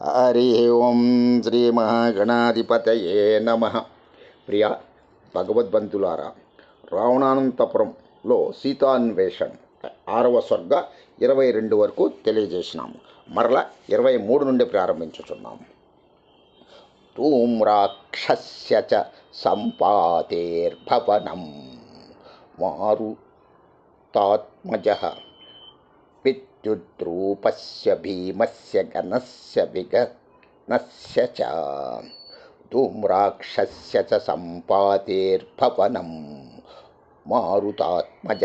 హరి ఓం శ్రీ మహాగణాధిపతయే నమ. ప్రియ భగవద్బంతులారా రావణానంతపురంలో సీతాన్వేషణ్ ఆరవ స్వర్గ ఇరవై రెండు వరకు తెలియజేసినాము మరల ఇరవై మూడు నుండి ప్రారంభించుచున్నాము ధూమ్రాక్షస్య చ సంపాతేర్భవనం మారుతాత్మజ. విద్యుద్రూపస్య భీమస్య గణస్య విగణస్య చ ధూమ్రాక్షస్య చ సంపాతేర్భవనం మారుతాత్మజ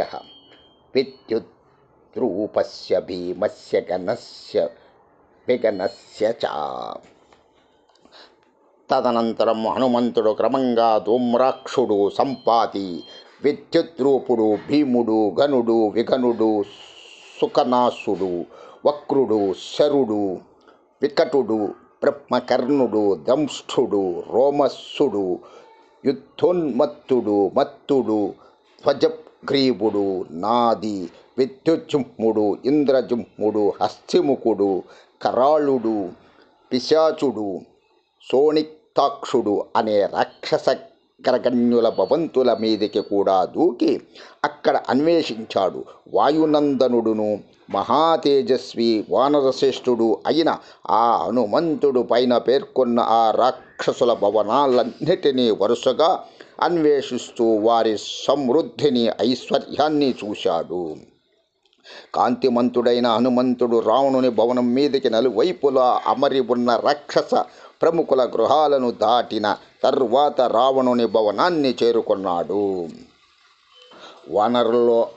విద్యుద్రూపస్య భీమస్య గణస్య విగణస్య చ తదనంతరం హనుమంతుడు క్రమంగా ధూమ్రాక్షుడు సంపాతి విద్యుద్రూపుడు భీముడు గనుడు విఘనుడు సుఖనాసుడు వక్రుడు శరుడు వికటుడు బ్రహ్మకర్ణుడు దంష్ఠుడు రోమస్సుడు యుద్ధోన్మత్తుడు మత్తుడు ధ్వజగ్రీవుడు నాది విద్యుజ్జుమ్ముడు ఇంద్రజుమ్ముడు హస్తిముఖుడు కరాళుడు పిశాచుడు సోణిక్తాక్షుడు అనే రాక్షస కరకన్యుల భవంతుల మీదికి కూడా దూకి అక్కడ అన్వేషించాడు. వాయునందనుడును మహాతేజస్వి వానరశ్రేష్ఠుడు అయిన ఆ హనుమంతుడు పైన పేర్కొన్న ఆ రాక్షసుల భవనాలన్నిటినీ వరుసగా అన్వేషిస్తూ వారి సమృద్ధిని ఐశ్వర్యాన్ని చూశాడు. కాంతిమంతుడైన హనుమంతుడు రావణుని భవనం మీదకి నలువైపులా అమరి ఉన్న రాక్షస ప్రముఖుల గృహాలను దాటిన తర్వాత రావణుని భవనాన్ని చేరుకున్నాడు. వానరుల్లో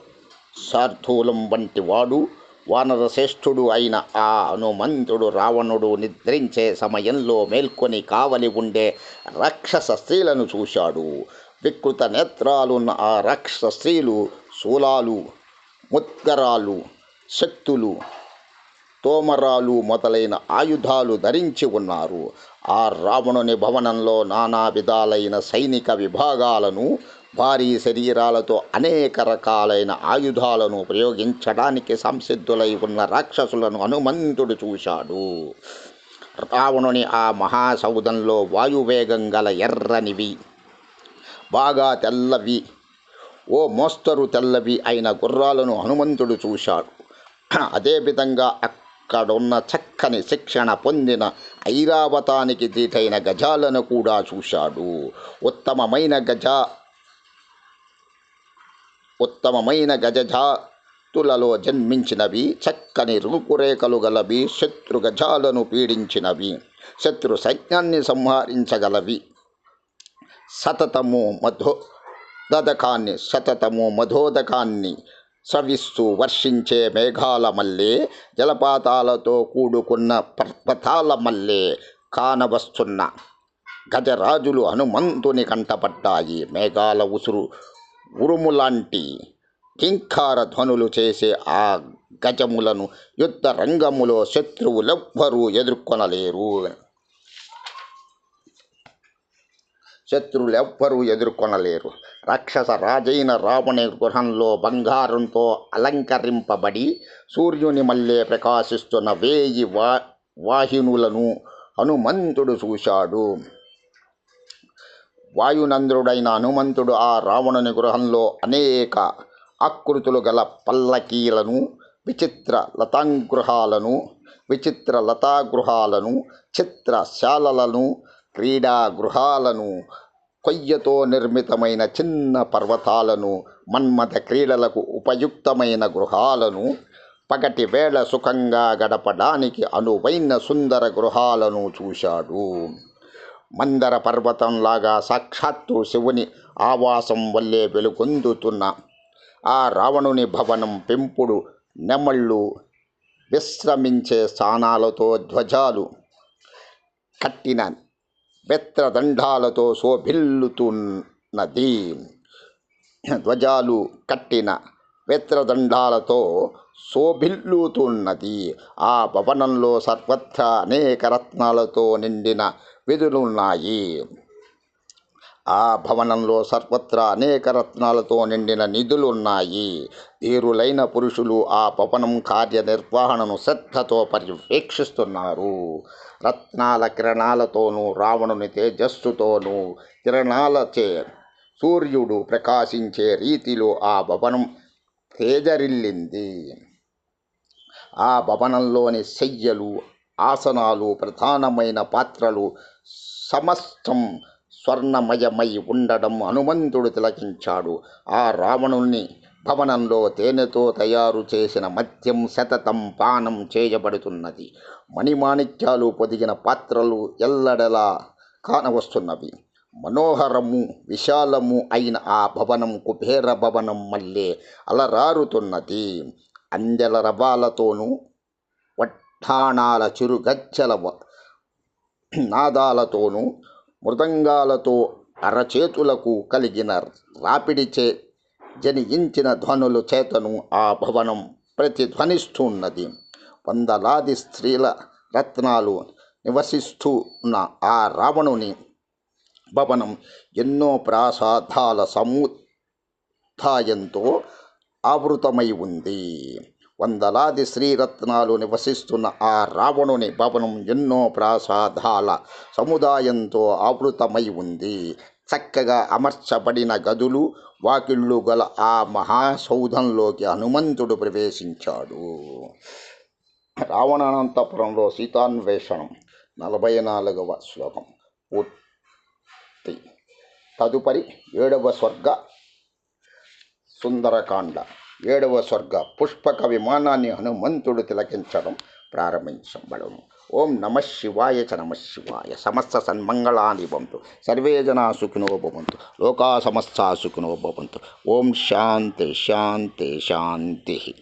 సార్థూలం వంటి వాడు వానరశ్రేష్ఠుడు అయిన ఆ హనుమంతుడు రావణుడు నిద్రించే సమయంలో మేల్కొని కావలి ఉండే రాక్షస స్త్రీలను చూశాడు. వికృత నేత్రాలున్న ఆ రాక్షస స్త్రీలు శూలాలు ముత్కరాలు శక్తులు తోమరాలు మొదలైన ఆయుధాలు ధరించి ఉన్నారు. ఆ రావణుని భవనంలో నానా విధాలైన సైనిక విభాగాలను భారీ శరీరాలతో అనేక రకాలైన ఆయుధాలను ప్రయోగించడానికి సంసిద్ధులై ఉన్న రాక్షసులను హనుమంతుడు చూశాడు. రావణుని ఆ మహాసౌధంలో వాయువేగం గల ఎర్రనివి బాగా తెల్లవి ఓ మోస్తరు తెల్లవి అయిన గుర్రాలను హనుమంతుడు చూశాడు. అదేవిధంగా అక్కడున్న చక్కని శిక్షణ పొందిన ఐరావతానికి దీటైన గజాలను కూడా చూశాడు. ఉత్తమమైన గజ ఉత్తమమైన గజజాతులలో జన్మించినవి చక్కని రూపురేఖలు గలవి శత్రు గజాలను పీడించినవి శత్రు సైన్యాన్ని సంహరించగలవి. సతతము మధో దదకాన్ని సతతము మధోదకాన్ని స్రవిస్తూ వర్షించే మేఘాల మల్లే జలపాతాలతో కూడుకున్న పర్వతాల మల్లే కానవస్తున్న గజరాజులు హనుమంతుని కంటపడ్డాయి మేఘాల ఉసురు ఉరుములాంటి కింకార ధ్వనులు చేసే ఆ గజములను యుద్ధ రంగములో శత్రువులెవ్వరూ ఎదుర్కొనలేరు. శత్రువులెవ్వరూ ఎదుర్కొనలేరు. రాక్షస రాజైన రావణి గృహంలో బంగారంతో అలంకరింపబడి సూర్యుని మల్లె ప్రకాశిస్తున్న వేయి వా వాహినులను హనుమంతుడు చూశాడు. వాయునంద్రుడైన హనుమంతుడు ఆ రావణుని గృహంలో అనేక ఆకృతులు గల పల్లకీలను విచిత్ర లతాగృహాలను విచిత్ర లతాగృహాలను చిత్రశాలలను క్రీడా గృహాలను కొయ్యతో నిర్మితమైన చిన్న పర్వతాలను మన్మథ క్రీడలకు ఉపయుక్తమైన గృహాలను పగటి వేళ సుఖంగా గడపడానికి అనువైన సుందర గృహాలను చూశాడు. మందర పర్వతంలాగా సాక్షాత్తు శివుని ఆవాసం వల్లే వెలుగొందుతున్న ఆ రావణుని భవనం పెంపుడు నెమళ్ళు విశ్రమించే స్థానాలతో ధ్వజాలు కట్టిన బెత్రదండాలతో శోభిల్లుతున్నది. ధ్వజాలు కట్టిన బెత్రదండాలతో శోభిల్లుతున్నది. ఆ భవనంలో సర్వత్రా అనేక రత్నాలతో నిండిన విధులున్నాయి. ఆ భవనంలో సర్వత్రా అనేక రత్నాలతో నిండిన నిధులున్నాయి ధీరులైన పురుషులు ఆ భవనం కార్యనిర్వహణను శ్రద్ధతో పర్యవేక్షిస్తున్నారు. రత్నాల కిరణాలతోనూ రావణుని తేజస్సుతోనూ కిరణాలచే సూర్యుడు ప్రకాశించే రీతిలో ఆ భవనం తేజరిల్లింది. ఆ భవనంలోని శయ్యలు ఆసనాలు ప్రధానమైన పాత్రలు సమస్తం స్వర్ణమయమై ఉండడం హనుమంతుడు తిలకించాడు. ఆ రావణుణ్ణి భవనంలో తేనెతో తయారు చేసిన మద్యం శతతం పానం చేయబడుతున్నది. మణిమాణిక్యాలు పొదిగిన పాత్రలు ఎల్లడలా కానవస్తున్నవి. మనోహరము విశాలము అయిన ఆ భవనం కుబేర భవనం మళ్ళీ అలరారుతున్నది. అందెల రవాలతోనూ వట్టాణాల చిరుగజ్జల నాదాలతోనూ మృదంగాలతో అరచేతులకు కలిగిన రాపిడిచే జనించిన ధ్వనుల చేతను ఆ భవనం ప్రతిధ్వనిస్తున్నది. వందలాది స్త్రీల రత్నాలు నివసిస్తున్న ఆ రావణుని భవనం ఎన్నో ప్రాసాదాల సముదాయంతో ఆవృతమై ఉంది. వందలాది శ్రీరత్నాలు నివసిస్తున్న ఆ రావణుని భవనం ఎన్నో ప్రాసాదాల సముదాయంతో ఆవృతమై ఉంది. చక్కగా అమర్చబడిన గదులు వాకిళ్ళు గల ఆ మహాసౌధంలోకి హనుమంతుడు ప్రవేశించాడు. రావణానంతపురంలో సీతాన్వేషణం నలభై నాలుగవ శ్లోకం పూర్తి. తదుపరి ఏడవ స్వర్గ సుందరకాండ. ఏడవ స్వర్గ పుష్పక విమానాన్ని హనుమంతుడు తిలకించడం ప్రారంభించబడను ఓం నమ శివాయ చ నమ శివాయ. సమస్త సన్మంగళాని భవంతు సర్వే జనా సుఖినో భవంతు. లోకా సమస్త సుఖినో భవంతు. ఓం శాంతి శాంతి శాంతి.